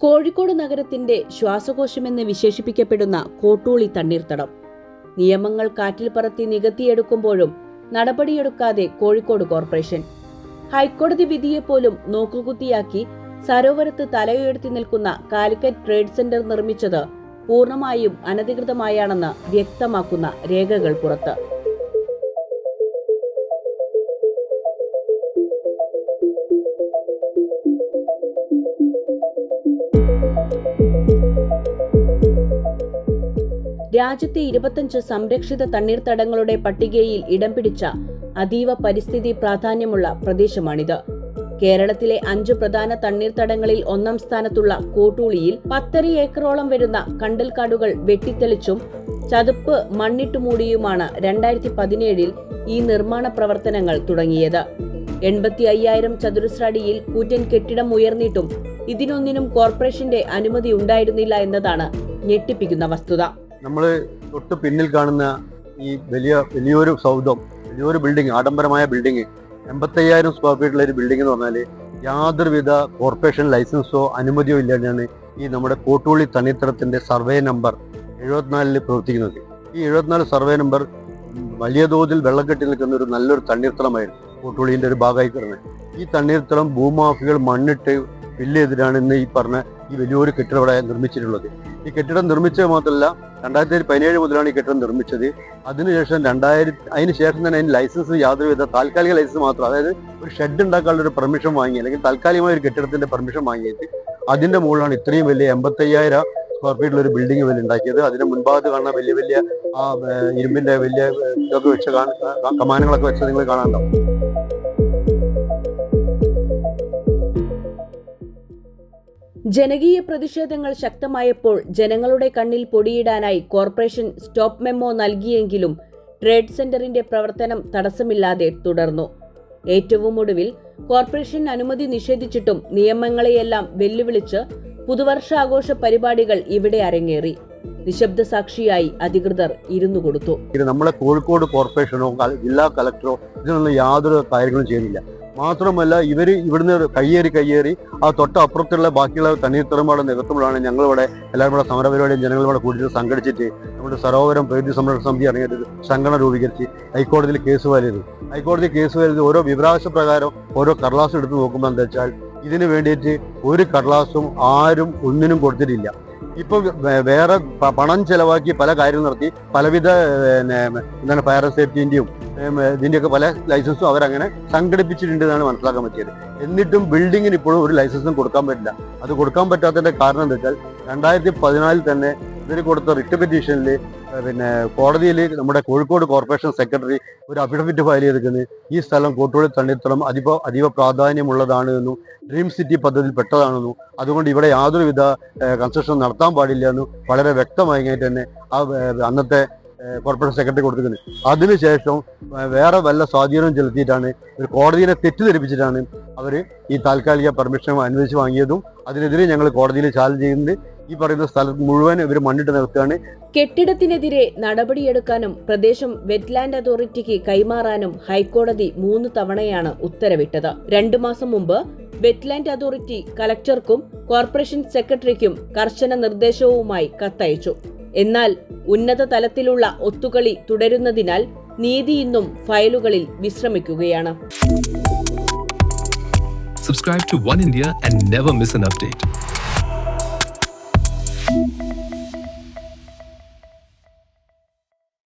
കോഴിക്കോട് നഗരത്തിന്റെ ശ്വാസകോശമെന്ന് വിശേഷിപ്പിക്കപ്പെടുന്ന കോട്ടൂളി തണ്ണീർത്തടം. നിയമങ്ങൾ കാറ്റിൽ പറത്തി നികത്തിയെടുക്കുമ്പോഴും നടപടിയെടുക്കാതെ കോഴിക്കോട് കോർപ്പറേഷൻ. ഹൈക്കോടതി വിധിയെപ്പോലും നോക്കുകുത്തിയാക്കി സരോവരത്ത് തലയുയർത്തി നിൽക്കുന്ന കാലിക്കറ്റ് ട്രേഡ് സെന്റർ നിർമ്മിച്ചത് പൂർണമായും അനധികൃതമായാണെന്ന് വ്യക്തമാക്കുന്ന രേഖകൾ പുറത്ത്. രാജ്യത്തെ ഇരുപത്തഞ്ച് സംരക്ഷിത തണ്ണീർത്തടങ്ങളുടെ പട്ടികയിൽ ഇടം പിടിച്ച അതീവ പരിസ്ഥിതി പ്രാധാന്യമുള്ള പ്രദേശമാണിത്. കേരളത്തിലെ അഞ്ചു പ്രധാന തണ്ണീർത്തടങ്ങളിൽ ഒന്നാം സ്ഥാനത്തുള്ള കോട്ടൂളിയിൽ പത്തര ഏക്കറോളം വരുന്ന കണ്ടൽക്കാടുകൾ വെട്ടിത്തെളിച്ചും ചതുപ്പ് മണ്ണിട്ടു മൂടിയുമാണ് രണ്ടായിരത്തി പതിനേഴിൽ ഈ നിർമ്മാണ പ്രവർത്തനങ്ങൾ തുടങ്ങിയത്. എൺപത്തി അയ്യായിരം ചതുരശ്ര അടിയിൽ കൂറ്റൻ കെട്ടിടം ഉയർന്നിട്ടും ഇതിനൊന്നിനും കോർപ്പറേഷന്റെ അനുമതി ഉണ്ടായിരുന്നില്ല എന്നതാണ് ഞെട്ടിപ്പിക്കുന്ന വസ്തുത. നമ്മൾ തൊട്ട് പിന്നിൽ കാണുന്ന ഈ വലിയ വലിയൊരു സൗധം വലിയൊരു ബിൽഡിംഗ് ആഡംബരമായ ബിൽഡിംഗ് എൺപത്തയ്യായിരം സ്ക്വയർ ഫീറ്റുള്ള ഒരു ബിൽഡിംഗ് എന്ന് പറഞ്ഞാൽ യാതൊരുവിധ കോർപ്പറേഷൻ ലൈസൻസോ അനുമതിയോ ഇല്ലാണ്ടാണ് ഈ നമ്മുടെ കോട്ടുള്ളി തണ്ണീത്തടത്തിന്റെ സർവേ നമ്പർ എഴുപത്തിനാലിൽ പ്രവർത്തിക്കുന്നത്. ഈ എഴുപത്തിനാല് സർവേ നമ്പർ വലിയ തോതിൽ വെള്ളം കെട്ടി നിൽക്കുന്ന ഒരു നല്ലൊരു തണ്ണീർത്തളമായിരുന്നു കോട്ടുള്ളിന്റെ ഒരു ഭാഗമായി കിടന്നത്. ഈ തണ്ണീർത്തളം ഭൂമാഫികൾ മണ്ണിട്ട് ഫില്ല് ചെയ്തിട്ടാണ് ഇന്ന് ഈ പറഞ്ഞ ഈ വലിയൊരു കെട്ടിടം ഇവിടെ നിർമ്മിച്ചിട്ടുള്ളത്. ഈ കെട്ടിടം നിർമ്മിച്ചത് മാത്രമല്ല രണ്ടായിരത്തി പതിനേഴ് മുതലാണ് ഈ കെട്ടിടം നിർമ്മിച്ചത്. അതിനുശേഷം രണ്ടായിരത്തി അതിന് ശേഷം തന്നെ അതിന് ലൈസൻസ് യാതൊരുവിധ താൽക്കാലിക ലൈസൻസ് മാത്രം അതായത് ഒരു ഷെഡ് ഉണ്ടാക്കാനുള്ള ഒരു പെർമിഷൻ വാങ്ങി അല്ലെങ്കിൽ താൽക്കാലികമായ ഒരു കെട്ടിടത്തിന്റെ പെർമിഷൻ വാങ്ങിയിട്ട് അതിന്റെ മുകളിലാണ് ഇത്രയും വലിയ എൺപത്തയ്യായിരം സ്ക്വയർ ഫീറ്റിൽ ഒരു ബിൽഡിംഗ് വലിയ ഉണ്ടാക്കിയത്. അതിന് മുൻഭാഗത്ത് കാണുന്ന വലിയ വലിയ ആ ഇരുമ്പിന്റെ വലിയ ഇതൊക്കെ വെച്ച് കമാനങ്ങളൊക്കെ വെച്ച് നിങ്ങൾ കാണാനുണ്ടാവും ജനകീയ പ്രതിഷേധങ്ങൾ ശക്തമായപ്പോൾ ജനങ്ങളുടെ കണ്ണിൽ പൊടിയിടാനായി കോർപ്പറേഷൻ സ്റ്റോപ്പ് മെമ്മോ നൽകിയെങ്കിലും ട്രേഡ് സെന്ററിന്റെ പ്രവർത്തനം തടസ്സമില്ലാതെ തുടർന്നു. ഏറ്റവും ഒടുവിൽ കോർപ്പറേഷൻ അനുമതി നിഷേധിച്ചിട്ടും നിയമങ്ങളെയെല്ലാം വെല്ലുവിളിച്ച് പുതുവർഷാഘോഷ പരിപാടികൾ ഇവിടെ അരങ്ങേറി. നിശബ്ദ സാക്ഷിയായി അധികൃതർ ഇരുന്നു കൊടുത്തു. നമ്മളെ കോഴിക്കോട് കോർപ്പറേഷനോ ജില്ലാ കളക്ടറോ ഇതിനുള്ള യാതൊരു കാര്യങ്ങളും ചെയ്യുന്നില്ല മാത്രമല്ല ഇവർ ഇവിടുന്ന് കയ്യേറി കയ്യേറി ആ തൊട്ടപ്പുറത്തുള്ള ബാക്കിയുള്ള തണ്ണീർത്തറമ്പാട് നികത്തുമ്പോഴാണ് ഞങ്ങളിവിടെ എല്ലാവരും കൂടെ സമരപരിപാടിയും ജനങ്ങളും കൂടെ കൂടിയിട്ട് സംഘടിച്ചിട്ട് നമ്മുടെ സരോവരം പ്രകൃതി സംരക്ഷണ സമിതി ഇറങ്ങിയത് സംഘടന രൂപീകരിച്ച് ഹൈക്കോടതിയിൽ കേസ് വരരുത് ഹൈക്കോടതി കേസ് വരരുത് ഓരോ വിവരാവകാശ പ്രകാരം ഓരോ കടലാസും എടുത്ത് നോക്കുമ്പോൾ എന്താ വെച്ചാൽ ഇതിനു വേണ്ടിയിട്ട് ഒരു കടലാസും ആരും ഒന്നിനും കൊടുത്തിട്ടില്ല. ഇപ്പൊ വേറെ പണം ചെലവാക്കി പല കാര്യം നടത്തി. പലവിധ എന്താണ് ഫയർ സേഫ്റ്റിന്റെയും ഇതിന്റെയൊക്കെ പല ലൈസൻസും അവരങ്ങനെ സംഘടിപ്പിച്ചിട്ടുണ്ട് എന്നാണ് മനസ്സിലാക്കാൻ പറ്റിയത്. എന്നിട്ടും ബിൽഡിങ്ങിന് ഇപ്പോഴും ഒരു ലൈസൻസും കൊടുക്കാൻ പറ്റില്ല. അത് കൊടുക്കാൻ പറ്റാത്തതിന്റെ കാരണം എന്താ വെച്ചാൽ രണ്ടായിരത്തി പതിനാലിൽ തന്നെ ഇവർ കൊടുത്ത റിട്ട് പെറ്റീഷനിൽ പിന്നെ കോടതിയിൽ നമ്മുടെ കോഴിക്കോട് കോർപ്പറേഷൻ സെക്രട്ടറി ഒരു അഫിഡവിറ്റ് ഫയൽ ചെയ്തിരിക്കുന്നത് ഈ സ്ഥലം കോട്ടൂളി തണ്ണീർത്തടം അതീവ അതീവ പ്രാധാന്യമുള്ളതാണ് എന്നും ഡ്രീം സിറ്റി പദ്ധതിയിൽ പെട്ടതാണെന്നും അതുകൊണ്ട് ഇവിടെ യാതൊരുവിധ കൺസ്ട്രക്ഷൻ നടത്താൻ പാടില്ല എന്നും വളരെ വ്യക്തമായി തന്നെ ആ അന്നത്തെ കോർപ്പറേഷൻ സെക്രട്ടറി കൊടുത്തിരിക്കുന്നത് അതിനുശേഷം വേറെ വല്ല സ്വാധീനവും ചെലുത്തിയിട്ടാണ് ഒരു കോടതിയെ തെറ്റിദ്ധരിപ്പിച്ചിട്ടാണ് അവർ ഈ താൽക്കാലിക പെർമിഷൻ അനുവദിച്ച് വാങ്ങിയതും അതിനെതിരെ ഞങ്ങൾ കോടതിയിൽ ചാലഞ്ച് ചെയ്യുന്നത് ഈ പറയുന്ന സ്ഥലം മുഴുവൻ ഇവർ മണ്ണിട്ട് നിർത്തുകയാണ് കെട്ടിടത്തിനെതിരെ നടപടിയെടുക്കാനും പ്രദേശം വെറ്റ്ലാൻഡ് അതോറിറ്റിക്ക് കൈമാറാനും ഹൈക്കോടതി മൂന്ന് തവണയാണ് ഉത്തരവിട്ടത്. രണ്ടു മാസം മുമ്പ് വെറ്റ്ലാൻഡ് അതോറിറ്റി കലക്ടർക്കും കോർപ്പറേഷൻ സെക്രട്ടറിക്കും കർശന നിർദ്ദേശവുമായി കത്തയച്ചു. എന്നാൽ ഉന്നത തലത്തിലുള്ള ഒത്തുകളി തുടരുന്നതിനാൽ നീതി ഇന്നും ഫയലുകളിൽ വിശ്രമിക്കുകയാണ്. Subscribe to One India and never miss an update.